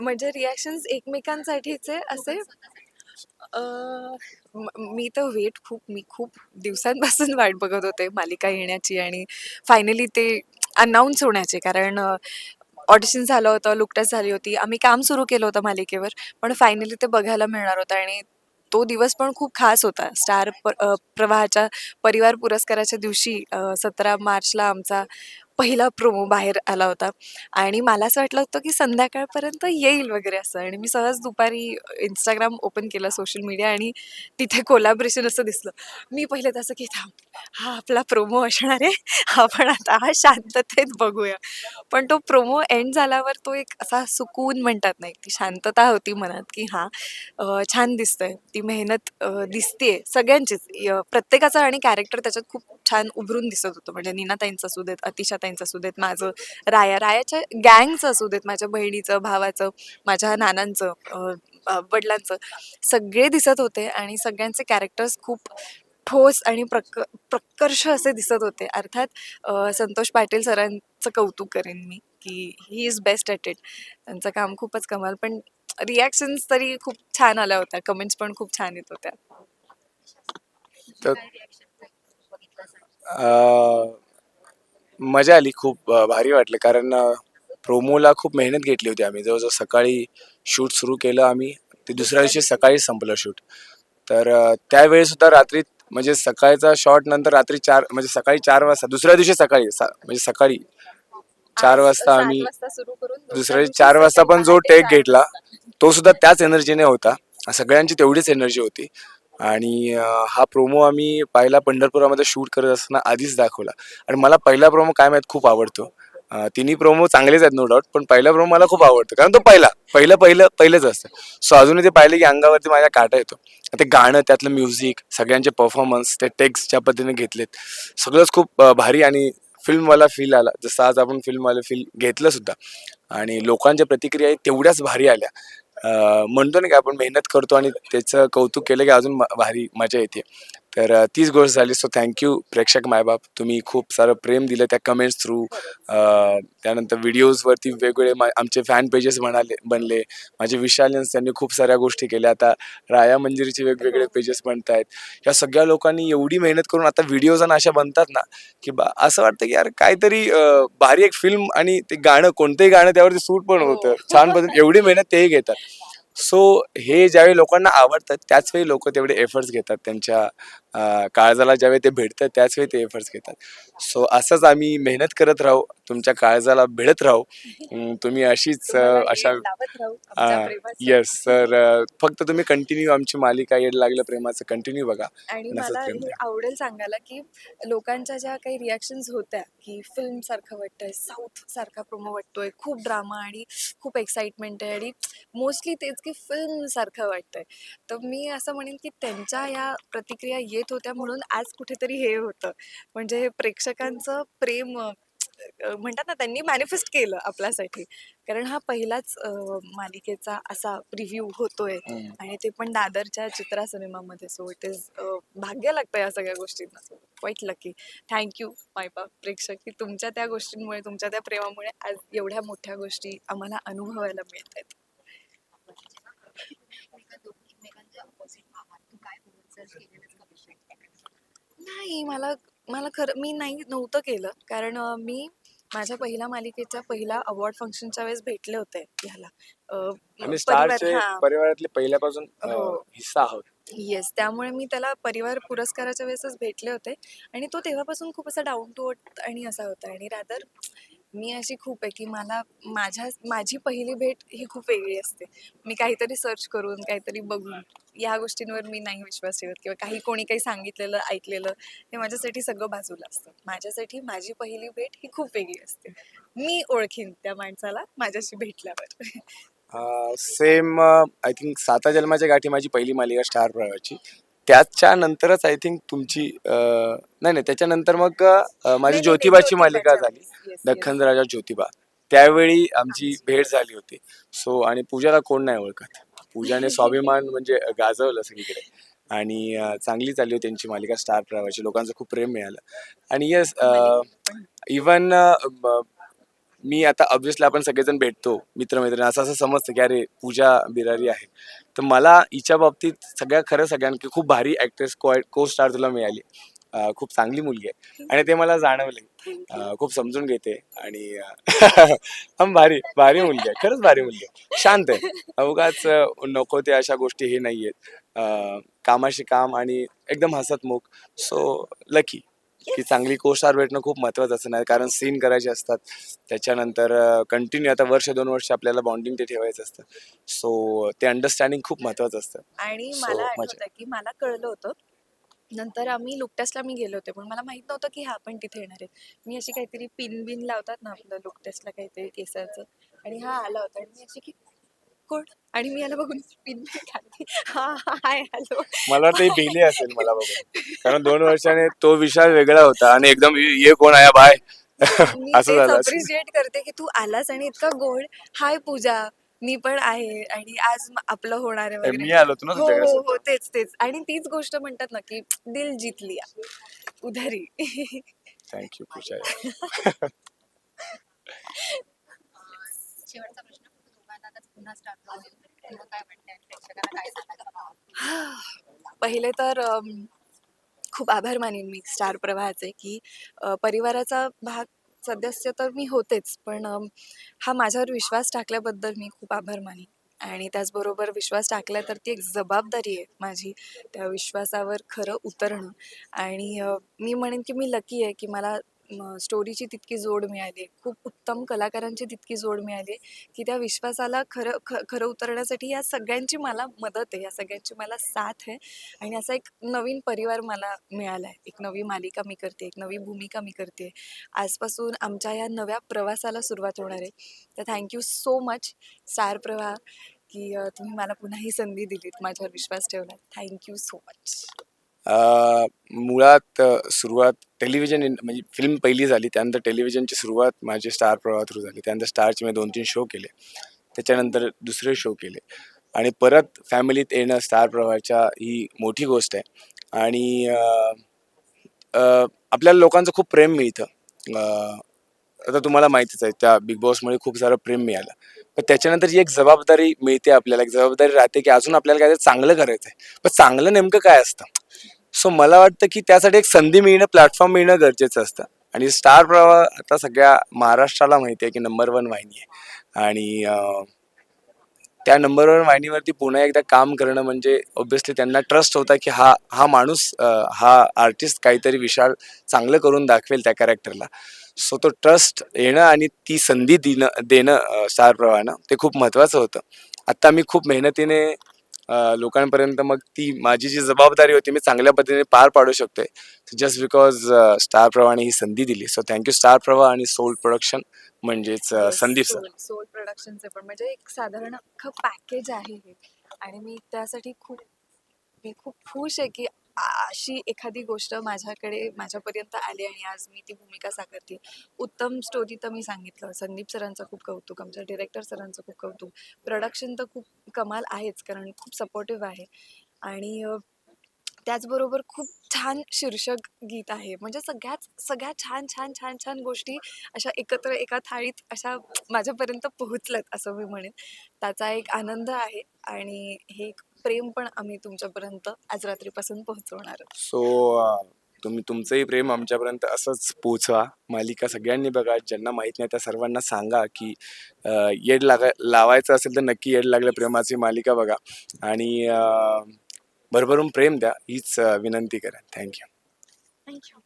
म्हणजे रिॲक्शन्स एकमेकांसाठीचे असे? मी तर वेट खूप मी खूप दिवसांपासून वाट बघत होते मालिका येण्याची आणि फायनली ते अनाऊन्स होण्याचे. कारण ऑडिशन झालं होतं लुकटच झाली होती. आम्ही काम सुरू केलं होतं मालिकेवर पण फायनली ते बघायला मिळणार होतं आणि तो दिवस पण खूप खास होता. स्टार प प्रवाहाच्या परिवार पुरस्काराच्या दिवशी सतरा मार्चला आमचा पहिला प्रोमो बाहेर आला होता. आणि मला असं वाटलं होतं की संध्याकाळपर्यंत येईल वगैरे असं. आणि मी सहज दुपारी इंस्टाग्राम ओपन केलं सोशल मीडिया आणि तिथे कोलॅबरेशन असं दिसलं. मी पहिले तसं की थांब हा आपला प्रोमो असणार आहे. आपण आता हा शांततेत बघूया. पण तो प्रोमो एंड झाल्यावर तो एक असा सुकून म्हणतात नाही ती शांतता होती मनात की हां छान दिसतंय. ती मेहनत दिसते दिसतेय सगळ्यांचीच. प्रत्येकाचा प्रत्येकाचं आणि कॅरेक्टर त्याच्यात खूप छान उभरून दिसत होतं. म्हणजे नीनाताईंचं असू देत अतिशाताईंचं असू देत माझं राया रायाच्या गँगचं असू देत माझ्या बहिणीचं भावाचं माझ्या नानांचं वडिलांचं सगळे दिसत होते आणि सगळ्यांचे कॅरेक्टर्स खूप ठोस आणि प्रक प्रकर्ष असे दिसत होते. अर्थात संतोष पाटील सरांचं कौतुक करेन मी की he is best at it त्यांचं काम खूपच कमाल पण रिॲक्शन्स तरी खूप छान आल्या होत्या कमेंट्स पण खूप छान येत होत्या. तर मजा आली खूप भारी वाटलं. कारण प्रोमोला खूप मेहनत घेतली होती आम्ही. जवळजवळ सकाळी शूट सुरू केलं आम्ही. ते दुसऱ्या दिवशी सकाळी संपलं शूट. तर अं, त्यावेळी सुद्धा रात्री म्हणजे सकाळचा शॉट नंतर रात्री चार म्हणजे सकाळी चार वाजता दुसऱ्या दिवशी सकाळी म्हणजे सकाळी चार वाजता आम्ही दुसऱ्या दिवशी चार वाजता पण जो टेक घेतला. तो सुद्धा त्याच एनर्जीने होता. सगळ्यांची तेवढीच एनर्जी होती. आणि हा प्रोमो आम्ही पहिला पंढरपुरामध्ये शूट करत असताना आधीच दाखवला. आणि मला पहिला प्रोमो काय माहीत खूप आवडतो. तिन्ही प्रोमो चांगलेच आहेत नो डाऊट पण पहिला प्रोमो मला खूप आवडतो. कारण तो पहिला पहिलं पहिलं पहिलंच असतं. सो अजूनही ते पाहिलं की अंगावरती माझ्या काटा येतो. ते गाणं त्यातलं म्युझिक सगळ्यांचे परफॉर्मन्स ते टेक्स्ट ज्या पद्धतीने घेतलेत सगळंच खूप भारी आणि फिल्मवाला फील आला. जसं आज आपण फिल्मवाला फील घेतलं सुद्धा. आणि लोकांच्या प्रतिक्रिया तेवढ्याच भारी आल्या. म्हणतो ना की आपण मेहनत करतो आणि त्याचं कौतुक केलं की अजून भारी मजा येते. तर तीच गोष्ट झाली. सो थँक्यू प्रेक्षक मायबाप. तुम्ही खूप सारं प्रेम दिलं त्या कमेंट्स थ्रू त्यानंतर व्हिडिओजवरती वेगवेगळे मा- आमचे फॅन पेजेस म्हणाले बनले. माझे विशालियन्स त्यांनी खूप साऱ्या गोष्टी केल्या. आता राया मंजिरीचे वेगवेगळे पेजेस बनत आहेत या सगळ्या लोकांनी एवढी मेहनत करून आता व्हिडिओज आणि अशा बनतात ना की बा असं वाटतं की यार काहीतरी भारी एक फिल्म आणि ते गाणं कोणतंही गाणं त्यावरती सूट पण होतं. हो. छान पद्धतीने एवढी मेहनत तेही घेतात. सो हे ज्यावेळी लोकांना आवडतात त्याच वेळी लोक तेवढे एफर्ट्स घेतात त्यांच्या काळजाला ज्यावेळी ते भेटतात त्याच वेळी ते एफर्ट्स घेतात. सो असंच आम्ही मेहनत करत राहू तुमच्या काळजाला भिडत राहू. तुम्ही अशीच अशा. येस अं, फक्त तुम्ही कंटिन्यू आमची मालिका येड लागलं प्रेमाचं कंटिन्यू बघा. आणि मला. आवडेल सांगायला की लोकांच्या ज्या काही रिॲक्शन्स होत्या की फिल्म सारखं वाटतंय साऊथ सारखा प्रोमो वाटतोय खूप ड्रामा आणि खूप एक्साइटमेंट आहे. आणि मोस्टली तेच की फिल्म सारखं वाटतंय. तर मी असं म्हणेन की त्यांच्या या प्रतिक्रिया येत होत्या म्हणून आज कुठेतरी हे होतं. म्हणजे प्रेक्षकांचं प्रेम म्हणतात ना त्यांनी मॅनिफेस्ट केलं आपल्यासाठी. कारण हा पहिलाच मालिकेचा असा रिव्ह्यू होतोय. आणि ते पण दादरच्या चित्रा सिनेमामध्ये. सो इट इज भाग्य लागतं या सगळ्या गोष्टींना. So quite lucky thank you मायपा प्रेक्षक की तुमच्या त्या गोष्टींमुळे तुमच्या त्या प्रेमामुळे आज एवढ्या मोठ्या गोष्टी आम्हाला अनुभवायला मिळत आहेत नाही मला मला खरं मी नाही नव्हतं केलं. कारण अं, मी माझ्या पहिल्या मालिकेच्या पहिल्या अवॉर्ड फंक्शनच्या वेळेस भेटले होते ह्याला. अं, आम्ही परिवार- स्टारचे हा. परिवारातले पहिल्यापासून अं, हो. हिस्सा आहोत. येस त्यामुळे मी त्याला परिवार पुरस्काराच्या वेळेसच भेटले होते. आणि तो तेव्हापासून खूप असा डाऊन टू अर्थ आणि असा होता. आणि रादर मी अशी खूप आहे की मला माझ्या माझी पहिली भेट ही खूप वेगळी असते. मी काहीतरी सर्च करून काहीतरी बघून या गोष्टींवर मी नाही विश्वास ठेवत किंवा काही कोणी काही सांगितलेलं ऐकलेलं हे माझ्यासाठी सगळं बाजूला असतं. माझ्यासाठी माझी पहिली भेट ही खूप वेगळी असते. मी ओळखीन त्या माणसाला माझ्याशी भेटल्यावर. सेम आय थिंक साता जन्माच्या गाठी माझी पहिली मालिका स्टार प्रवाहाची. त्याच्या नंतरच आय थिंक तुमची अं, नाही नाही त्याच्यानंतर मग अं, माझी नाही, ज्योतिबाची मालिका झाली. Yes. दख्खन राजा ज्योतिबा. त्यावेळी आमची भेट झाली होती. सो आणि पूजाला कोण नाही ओळखत. पूजाने स्वाभिमान म्हणजे गाजवलं सगळीकडे. आणि अं, चांगली चालली होती त्यांची मालिका स्टार प्रवाहाची. लोकांचं खूप प्रेम मिळालं. आणि येस इवन मी आता ऑब्व्हियसली आपण सगळेजण भेटतो मित्रमैत्रिणी असं असं समजतं की अरे पूजा बिरारी आहे. तर मला हिच्या बाबतीत सगळ्या खरं सगळ्यांकी खूप भारी ॲक्ट्रेस को को स्टार तुला मिळाली. खूप चांगली मुलगी आहे. आणि ते मला जाणवले खूप समजून घेते. आणि हम भारी भारी मुलगी आहे. खरंच भारी मुलगी आहे. शांत आहे. अवघाच नको ते अशा गोष्टी हे नाही आहेत कामाशी काम आणि एकदम हसतमुख. सो लकी की चांगली को स्टार भेटणं खूप महत्वाचं असं नाही कारण सीन करायचे असतात. त्याच्यानंतर कंटिन्यू आता वर्ष दोन वर्ष आपल्याला बॉन्डिंग ते ठेवायचं असतं. सो ते अंडरस्टँडिंग खूप महत्वाचं असतं. आणि मला. आठवतं की मला कळलं होतं नंतर आम्ही लुक टेस्टला मी गेले होते पण मला माहीत नव्हतं की हा पण तिथे येणार आहे. मी अशी काहीतरी पिन बिन लावतात ना आपलं लुक टेस्टला काहीतरी केसाचं आणि हा आला होता. आणि मी अशी की कोण? आणि मी याला बघून हा हाय हॅलो. मला वाटतं ही भिली असेल मला बघून. कारण दोन वर्षाने तो विशाल वेगळा होता आणि एकदम ये कोण आहे बाय. मी असं तेच झालं असेल. अप्रिशिएट करते की तू आलास आणि इतका गोड हाय पूजा मी पण आहे आणि आज म- आपलं होणार आहे मी वगैरे. आलो होतो ना हो तुझ्याकडे हो हो तेच तेच. आणि तीच गोष्ट म्हणतात ना की दिल जीत लिया उधारी. थँक्यू पूजा. पुन्हा स्टार्ट काय प्रेक्षकांना काय पहिले तर खूप आभार मानेन मी स्टार प्रवाहाचे की परिवाराचा भाग सदस्य तर मी होतेच पण हा माझ्यावर विश्वास टाकल्याबद्दल मी खूप आभार मानेन. आणि त्याचबरोबर विश्वास टाकला तर ती एक जबाबदारी आहे माझी त्या विश्वासावर खरं उतरणं. आणि मी म्हणेन की मी लकी आहे की मला स्टोरीची तितकी जोड मिळाली. खूप उत्तम कलाकारांची तितकी जोड मिळाली की त्या विश्वासाला खरं ख खरं उतरण्यासाठी या सगळ्यांची मला मदत आहे या सगळ्यांची मला साथ आहे आणि असा एक नवीन परिवार मला मिळाला आहे एक नवी मालिका मी करते एक नवी भूमिका मी करते. आजपासून आमच्या या नव्या प्रवासाला सुरुवात होणार आहे. तर थँक्यू सो मच स्टार प्रवाह की तुम्ही मला पुन्हा ही संधी दिलीत माझ्यावर विश्वास ठेवला थँक्यू सो मच मुळात सुरुवात टेलिव्हिजन इन- म्हणजे फिल्म पहिली झाली त्यानंतर टेलिव्हिजनची सुरुवात माझी स्टार प्रवाह थ्रू झाली त्यानंतर स्टारचे मी दोन तीन शो केले त्याच्यानंतर दुसरे शो केले आणि परत फॅमिलीत येणं स्टार प्रवाहाच्या ही मोठी गोष्ट आहे आणि आपल्याला लोकांचं खूप प्रेम मिळतं. आता तुम्हाला माहितीच आहे त्या बिग बॉसमुळे खूप सारं प्रेम मिळालं. पण त्याच्यानंतर जी एक जबाबदारी मिळते आपल्याला एक जबाबदारी राहते की अजून आपल्याला काय चांगलं करायचं आहे पण चांगलं नेमकं काय असतं? सो मला वाटतं की त्यासाठी एक संधी मिळणं प्लॅटफॉर्म मिळणं गरजेचं असतं. आणि स्टार प्रवाह आता सगळ्या महाराष्ट्राला माहिती आहे की नंबर वन वाहिनी आहे. आणि अं, त्या नंबर वन वाहिनीवरती पुन्हा एकदा काम करणं म्हणजे ऑब्व्हियसली त्यांना ट्रस्ट होता की हा हा माणूस अं, हा आर्टिस्ट काहीतरी विशाल चांगलं करून दाखवेल त्या कॅरेक्टरला सो तो ट्रस्ट येणं आणि ती संधी देणं देणं अं, स्टार प्रवाहानं ते खूप महत्त्वाचं होतं. आत्ता मी खूप मेहनतीने लोकांपर्यंत मग ती माझी जी जबाबदारी होती मी चांगल्या पद्धतीने पार पाडू शकतोय. जस्ट बिकॉज स्टार प्रवाहाने ही संधी दिली. सो थँक्यू स्टार प्रवाह आणि सोल प्रोडक्शन म्हणजेच संदीप सर सोल प्रोडक्शनचे पण. म्हणजे एक साधारण अख्खं पॅकेज आहे हे. आणि मी त्यासाठी खूप मी खूप खुश आहे की अशी एखादी गोष्ट माझ्याकडे माझ्यापर्यंत आली आणि आज मी ती भूमिका साकारते. उत्तम स्टोरी तर मी सांगितलं. संदीप सरांचं खूप कौतुक आमच्या डिरेक्टर सरांचं खूप कौतुक. प्रोडक्शन तर खूप कमाल आहेच कारण खूप सपोर्टिव्ह आहे. आणि त्याचबरोबर खूप छान शीर्षक गीत आहे. म्हणजे सगळ्याच सगळ्या छान छान छान छान गोष्टी अशा एकत्र एका थाळीत अशा माझ्यापर्यंत पोहोचल्यात असं मी म्हणेन. त्याचा एक आनंद आहे. आणि हे एक प्रेम पण आम्ही तुमच्यापर्यंत आज रात्रीपासून पोहोचवणार. सो तुम्ही तुमचंही प्रेम आमच्यापर्यंत असंच पोचवा मालिका सगळ्यांनी बघा. ज्यांना माहीत नाही त्या सर्वांना सांगा की अं, येड लागा लावायचं असेल तर नक्की येड लागलं प्रेमाची मालिका बघा. आणि अं, भरभरून प्रेम द्या. हीच अं, विनंती करा थँक्यू थँक्यू